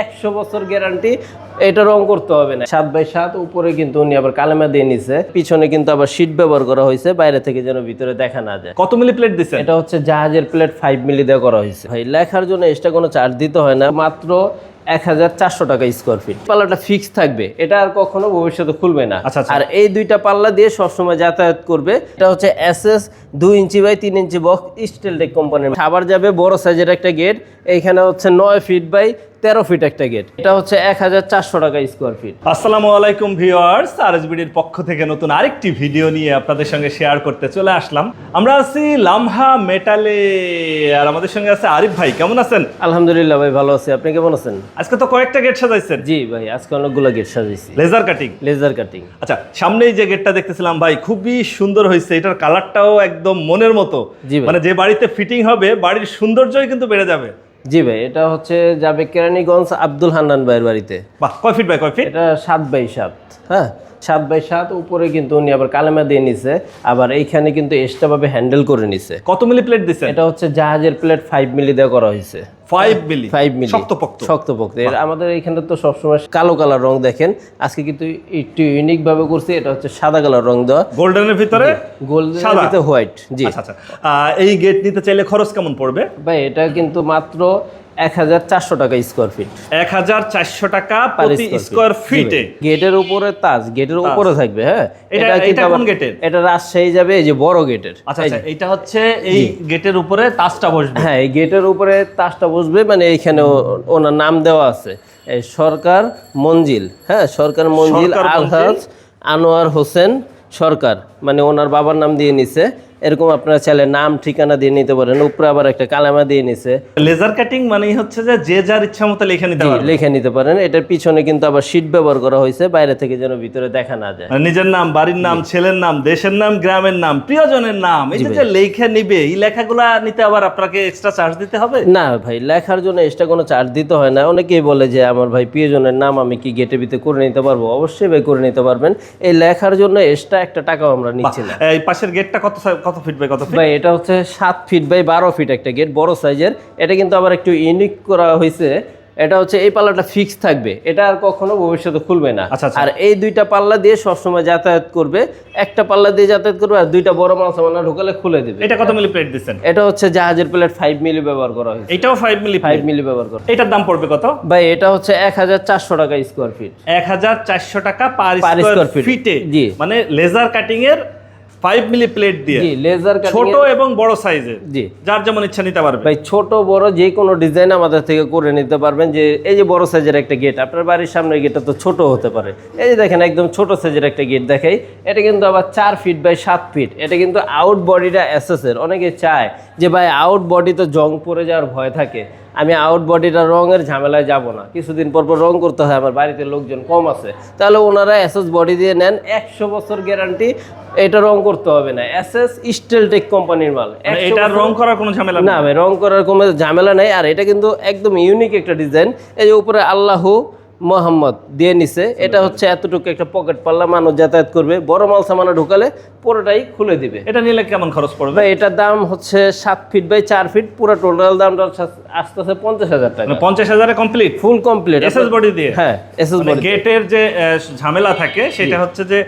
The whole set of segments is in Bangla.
একশো বছর গ্যারান্টি এটা রং করতে হবে না। সাত বাই সাত উপরে কিন্তু উনি আবার কালেমা দিয়ে নিছে। পিছনে কিন্তু আবার শীট ব্যবহার করা হয়েছে বাইরে থেকে যেন ভিতরে দেখা না যায়। কত মিলি প্লেট দিচ্ছেন এটা হচ্ছে জাহাজের প্লেট ফাইভ মিলি দিয়ে করা হয়েছে। ভাই লেখার জন্য এক্সট্রা কোনো চার্জ দিতে হয় না মাত্র এক হাজার চারশো টাকা স্কোয়ার ফিট পাল্লাটা ফিক্স থাকবে এটা আর কখনো ভবিষ্যতে খুলবে না। আচ্ছা, আচ্ছা। আর এই দুইটা পাল্লা দিয়ে সবসময় যাতায়াত করবে। এটা হচ্ছে এস এস দুই ইঞ্চি বাই তিন ইঞ্চি বক্স স্টিল টেক কোম্পানির আবার যাবে বড় সাইজের একটা গেট এইখানে হচ্ছে নয় ফিট বাই তেরো ফিট একটা গেট এটা হচ্ছে এক হাজার চারশো টাকা স্কোয়ার ফিট আসসালামু আলাইকুম ভিউয়ার্স আরএসবিডির পক্ষ থেকে নতুন আরেকটি ভিডিও নিয়ে আপনাদের সঙ্গে শেয়ার করতে চলে আসলাম। আমরা আছি লামহা মেটালে আর আমাদের সঙ্গে আছে আরিফ ভাই। কেমন আছেন? আলহামদুলিল্লাহ ভাই ভালো আছি। আপনি কেমন আছেন? আজকে তো কয়েকটা গেট সাজাইছেন। জি ভাই আজকে অনেকগুলো গেট সাজিয়েছি লেজার কাটিং লেজার কাটিং আচ্ছা সামনেই যে গেটটা দেখতেছিলাম ভাই খুবই সুন্দর হয়েছে। এটার কালারটাও একদম মনের মতো। মানে যে বাড়িতে ফিটিং হবে বাড়ির সৌন্দর্যই কিন্তু বেড়ে যাবে। জি ভাই এটা হচ্ছে যাবে কেরানীগঞ্জ আব্দুল হান্নান ভাইয়ের বাড়িতে। বাহ কয় ফিট বাই কয় ফিট? এটা সাত বাই সাত হ্যাঁ? সাত বাই সাত উপরে কিন্তু উনি আবার কালেমা দিয়ে নিছে আবার এইখানে কিন্তু এক্সট্রাভাবে হ্যান্ডেল করে নিছে। কত মিলি প্লেট দিছে এটা হচ্ছে জাহাজের প্লেট ফাইভ মিলি দেওয়া করা হয়েছে ফাইভ মিলি ফাইভ মিলি শক্তপোক্ত। শক্তপোক্ত। এর আমাদের এখানে তো সবসময় কালো কালার রং দেখেন। আজকে কিন্তু একটু ইউনিক ভাবে করছি এটা হচ্ছে সাদা কালার রং দেওয়া। গোল্ডেনের ভিতরে গোল্ডেন ভিতরে হোয়াইট জি। আচ্ছা আচ্ছা। এই গেট নিতে চাইলে খরচ কেমন পড়বে? ভাই এটা কিন্তু মাত্র এক হাজার চারশো টাকা স্কোয়ার ফিট এক হাজার চারশো টাকা প্রতি স্কোয়ার ফিটে গেটের উপরে তাজ গেটের উপরে থাকবে হ্যাঁ? এটা- এটা কোন গেটের? এটা রাজশাহী যাবে এই যে বড় গেটের। আচ্ছা আচ্ছা এটা হচ্ছে এই গেটের উপরে তাজটা বসবে। হ্যাঁ এই গেটের উপরে তাজটা বসবে মানে এইখানে ওনার নাম দেওয়া আছে। এই সরকার মঞ্জিল হ্যাঁ? সরকার মঞ্জিল। আলহাজ আনোয়ার হোসেন সরকার মানে ওনার বাবার নাম দিয়ে নিছে। এরকম আপনারা চাইলে নাম ঠিকানা দিয়ে নিতে পারেন। উপরে আবার একটা কালামা দিয়ে নিছে। লেজার কাটিং মানে হচ্ছে যে যে যার ইচ্ছা মতো লিখে নিতে পারবে। লিখে নিতে পারেন। এটার পিছনে কিন্তু আবার শীট ব্যবহার করা হয়েছে বাইরে থেকে যেন ভিতরে দেখা না যায়। মানে নিজের নাম বাড়ির নাম ছেলের নাম দেশের নাম গ্রামের নাম প্রিয়জনের নাম এই যে লেখা নিবে এই লেখাগুলা নিতে আবার আপনাকে এক্সট্রা চার্জ দিতে হবে? না ভাই লেখার জন্য এক্সট্রা কোনো চার্জ দিতে হয় না। অনেকেই বলে যে আমার ভাই প্রিয়জনের নাম আমি কি গেটে ভিতরে করে নিতে পারব? অবশ্যই ভাই করে নিতে পারবেন। এই লেখার জন্য এক্সট্রা একটা টাকাও আমরা নিচ্ছি না এই পাশের গেটটা কত কত ফিট বাই কত ফিট ভাই এটা হচ্ছে সাত ফিট বাই বারো ফিট একটা গেট বড় সাইজের এটা কিন্তু আবার একটু ইউনিক করা হয়েছে এটা হচ্ছে এই পাল্লাটা ফিক্স থাকবে। এটা আর কখনো ভবিষ্যতে খুলবে না। আচ্ছা, আচ্ছা। আর এই দুইটা পাল্লা দিয়ে সবসময় যাতায়াত করবে। একটা পাল্লা দিয়ে যাতায়াত করবে আর দুইটা বড় মাল সামানা ঢোকালে খুলে দিবে। এটা কত মিলি প্লেট দিচ্ছেন? এটা হচ্ছে জাহাজের প্লেট ফাইভ মিলি ব্যবহার করা হয়েছে। এটাও ফাইভ মিলি ফাইভ মিলি ব্যবহার করা। এটার দাম পড়বে কত? ভাই এটা হচ্ছে এক হাজার চারশো টাকা স্কোয়ার ফিট এক হাজার চারশো টাকা পার স্কোয়ার ফিটে জি। মানে লেজার কাটিং এর ফাইভ মিলি প্লেট দিয়ে। লেজার ছোট এবং বড় সাইজের জি। যার যেমন ইচ্ছা নিতে পারবে। ভাই ছোট বড় যে কোনো ডিজাইন আমাদের থেকে করে নিতে পারবেন যে এই যে বড় সাইজের একটা গেট আপনার বাড়ির সামনের গেটটা তো ছোট হতে পারে। এই যে দেখেন একদম ছোট সাইজের একটা গেট দেখাই। এটা কিন্তু আবার চার ফিট বাই সাত ফিট এটা কিন্তু আউট বডিটা এসএসের অনেকে চায় যে ভাই আউট বডি তো জং পড়ে যাওয়ার ভয় থাকে। আমি আউট বডিটা রঙের ঝামেলায় যাব না। কিছুদিন পর পর রং করতে হয় আমার বাড়িতে লোকজন কম আছে। তাহলে ওনারা এসএস বডি দিয়ে নেন একশো বছর গ্যারান্টি এটা রং করতে হবে না। এসএস স্টেলটেক কোম্পানির মাল। মানে 100 এটার বছর- রং করার কোনো ঝামেলা না ভাই রং করার কোনো ঝামেলা নেই। আর এটা কিন্তু একদম ইউনিক একটা ডিজাইন এই যে উপরে আল্লাহ মোহাম্মদ দিয়ে নিছে। এটা হচ্ছে এতটুকু একটা পকেট পাল্লা মানুষ যাতায়াত করবে। বড় মাল সামানা ঢুকালে পুরোটাই খুলে দিবে। এটা নিলে কেমন খরচ পড়বে? এটার দাম হচ্ছে সাত ফিট বাই চার ফিট। পুরো টোটাল দামটা আস্তে আস্তে পঞ্চাশ হাজার টাকা। মানে পঞ্চাশ হাজারে complete full complete SS body দিয়ে? হ্যাঁ এসএস বডি গেটের যে ঝামেলা থাকে সেটা হচ্ছে যে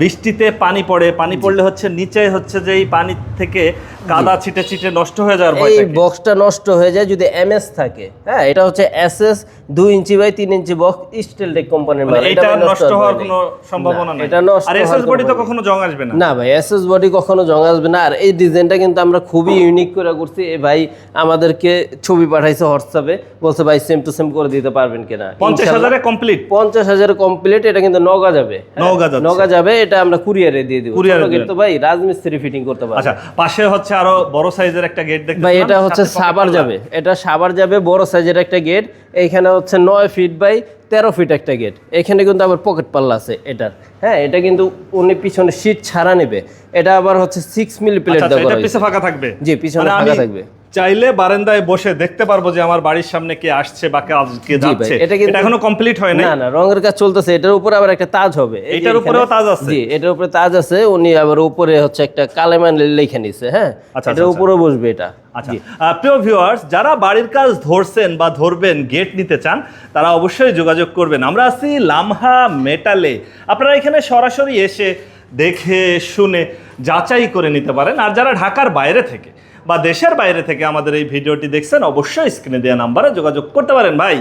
বৃষ্টিতে পানি পড়ে। পানি পড়লে হচ্ছে নিচে হচ্ছে যে এই পানি থেকে কাদা ছিটে ছিটে নষ্ট হয়ে যাওয়ার ভয় এই বক্সটা নষ্ট হয়ে যায় যদি এমএস থাকে। হ্যাঁ এটা হচ্ছে এসএস দুই ইঞ্চি বাই তিন ইঞ্চি বক্স স্টিল টেক কোম্পানির মাল এটা নষ্ট হওয়ার। কোনো সম্ভাবনা নেই। এটা নষ্ট আর এসএস বডি তো কখনো জং আসবে না। না ভাই এসএস বডি কখনো জং আসবে না। আর এই ডিজাইনটা কিন্তু আমরা খুবই ইউনিক করে করছি। এই ভাই আমাদেরকে ছবি পাঠাইছে হোয়াটসঅ্যাপে বলছে ভাই সেম টু সেম করে দিতে পারবেন কিনা? পঞ্চাশ হাজারে কমপ্লিট পঞ্চাশ হাজার কমপ্লিট এটা কিন্তু নগা যাবে। হ্যাঁ, নওগাঁ যাচ্ছে। নগা যাবে এটা আমরা কুরিয়ারে দিয়ে দিব। কুরিয়ারে ছোট গেট তো ভাই রাজমিস্ত্রি ফিটিং করতে পারবে। আচ্ছা পাশে হচ্ছে আরও বড় সাইজের একটা গেট দেখতে ভাই এটা হচ্ছে সাবার যাবে। এটা সাবার যাবে বড় সাইজের একটা গেট এইখানে হচ্ছে নয় ফিট বাই তেরো ফিট একটা গেট এখানে কিন্তু আবার পকেট পাল্লা আছে এটার। হ্যাঁ এটা কিন্তু উনি পিছনে সিট ছাড়া নেবে। এটা আবার হচ্ছে সিক্স মিলি প্লেট দেওয়া ফাঁকা থাকবে? জি পিছনে মানে ফাঁকা থাকবে। চাইলে বারান্দায় বসে দেখতে পারব যে আমার বাড়ির সামনে কে আসছে বা কে আজকে যাচ্ছে। এটা কিন্তু- এখনও কমপ্লিট হয় না না রঙের কাজ চলতেছে এটার উপরে আবার একটা তাজ হবে। এটার উপরেও তাজ আছে? জি এটার উপরে তাজ আছে উনি আবার উপরে হচ্ছে একটা কালেমান লিখে নিছে হ্যাঁ? আচ্ছা, এটার আচ্ছা। উপরে বসবে এটা। আচ্ছা। প্রিয় ভিউয়ার্স যারা বাড়ির কাজ ধরছেন বা ধরবেন গেট নিতে চান তারা অবশ্যই যোগাযোগ করবেন। আমরা আছি লামহা মেটালে। আপনারা এখানে সরাসরি এসে দেখে শুনে যাচাই করে নিতে পারেন। আর যারা ঢাকার বাইরে থেকে বা দেশের বাইরে থেকে আমাদের এই ভিডিওটি দেখছেন অবশ্যই স্ক্রিনে দেওয়া নাম্বারে যোগাযোগ করতে পারেন ভাই।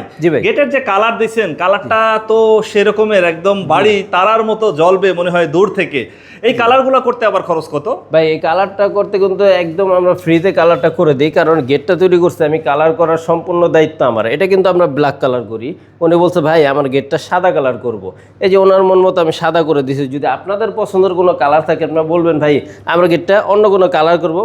গেটের যে কালার দিচ্ছেন কালারটা তো সেরকমের একদম বাড়ি তারার মতো জলবে মনে হয় দূর থেকে এই কালারগুলো করতে আবার খরচ কত? ভাই এই কালারটা করতে কিন্তু একদম আমরা ফ্রিতে কালারটা করে দিই কারণ গেটটা তৈরি করছে আমি কালার করার সম্পূর্ণ দায়িত্ব আমার। এটা কিন্তু আমরা ব্ল্যাক কালার করি। উনি বলছে ভাই আমার গেটটা সাদা কালার করব। এই যে ওনার মন মতো আমি সাদা করে দিয়েছি যদি আপনাদের পছন্দের কোনো কালার থাকে আপনারা বলবেন ভাই আমরা গেটটা অন্য কোনো কালার করব।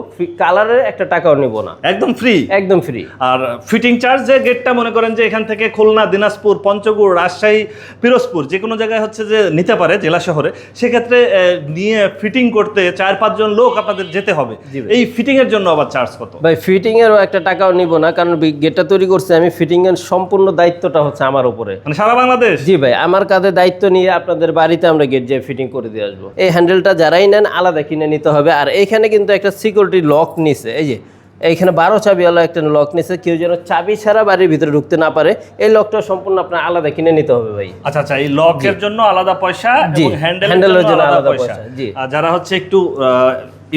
কালারের একটা টাকাও নেব না। একদম ফ্রি একদম ফ্রি আর ফিটিং চার্জ যে গেটটা মনে করেন যে এখান থেকে খুলনা দিনাজপুর পঞ্চগড় রাজশাহী পিরোজপুর যে কোনো জায়গায় হচ্ছে যে নিতে পারে জেলা শহরে সেক্ষেত্রে নিয়ে ফিটিং করতে চার পাঁচজন লোক আপনাদের যেতে হবে। এই ফিটিং এর জন্য আবার চার্জ কত? ভাই ফিটিং এরও একটা টাকাও নিব না কারণ গেটটা তৈরি করছে আমি ফিটিং এর সম্পূর্ণ দায়িত্বটা হচ্ছে আমার উপরে। মানে সারা বাংলাদেশ? জি ভাই আমার কাঁধে দায়িত্ব নিয়ে আপনাদের বাড়িতে আমরা গেট দিয়ে ফিটিং করে দিয়ে আসব। এই হ্যান্ডেলটা যারাই নেন আলাদা কিনে নিতে হবে। আর এখানে কিন্তু একটা সিকিউরিটি লক নিছে এই যে এইখানে বারো চাবিওয়ালা একটা লক নিচ্ছে কেউ যেন চাবি ছাড়া বাড়ির ভিতরে ঢুকতে না পারে। এই লকটা সম্পূর্ণ আপনার আলাদা কিনে নিতে হবে ভাই। আচ্ছা আচ্ছা এই লকের জন্য আলাদা পয়সা হ্যান্ডেলের জন্য আলাদা পয়সা। পয়সা, জি। যারা হচ্ছে একটু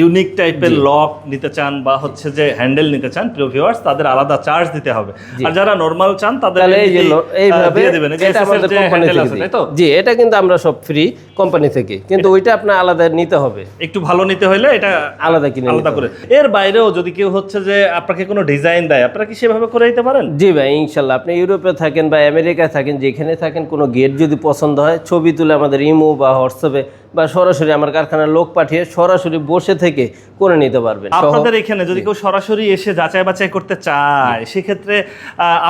ইউনিক টাইপের লক নিতে চান বা হচ্ছে যে হ্যান্ডেল নিতে চান প্রিয় ভিউয়ার্স তাদের আলাদা চার্জ দিতে হবে। আর যারা নরমাল চান তাদের এই যে এইভাবে দিয়ে দিবেন। এই যে এটা আমাদের যে কোম্পানি হ্যান্ডেল থেকে আছে তাই তো? জি এটা কিন্তু আমরা সব ফ্রি কোম্পানি থেকে। কিন্তু ওইটা আপনার আলাদা নিতে হবে। একটু ভালো নিতে হলে এটা আলাদা কিনে আলাদা করে। এর বাইরেও যদি কেউ হচ্ছে যে আপনাকে কোনো ডিজাইন দেয় আপনারা কি সেভাবে করে দিতে পারেন? জি ভাই ইনশাল্লাহ। আপনি ইউরোপে থাকেন বা আমেরিকায় থাকেন যেখানে থাকেন কোনো গেট যদি পছন্দ হয় ছবি তুলে আমাদের ইমো বা হোয়াটসঅ্যাপে বা সরাসরি আমার কারখানার লোক পাঠিয়ে সরাসরি বসে থেকে করে নিতে পারবেন। আপনাদের এখানে যদি কেউ সরাসরি এসে যাচাই বাছাই করতে চায় সেক্ষেত্রে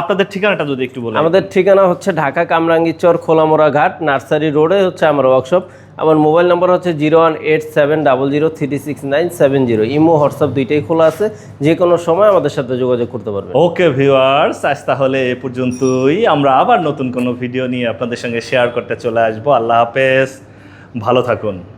আপনাদের ঠিকানাটা যদি একটু বলেন। আমাদের ঠিকানা হচ্ছে ঢাকা কামরাঙ্গীচর খোলামোড়া ঘাট নার্সারি রোডে হচ্ছে আমার ওয়ার্কশপ আমার মোবাইল নাম্বার হচ্ছে zero one eight seven double zero three six nine seven zero. Imo WhatsApp দুইটাই খোলা আছে। যে কোনো সময় আমাদের সাথে যোগাযোগ করতে পারবেন। ওকে ভিউয়ার্স আজ তাহলে এ পর্যন্তই। আমরা আবার নতুন কোনো ভিডিও নিয়ে আপনাদের সঙ্গে শেয়ার করতে চলে আসব। আল্লাহ হাফেজ। ভালো থাকুন।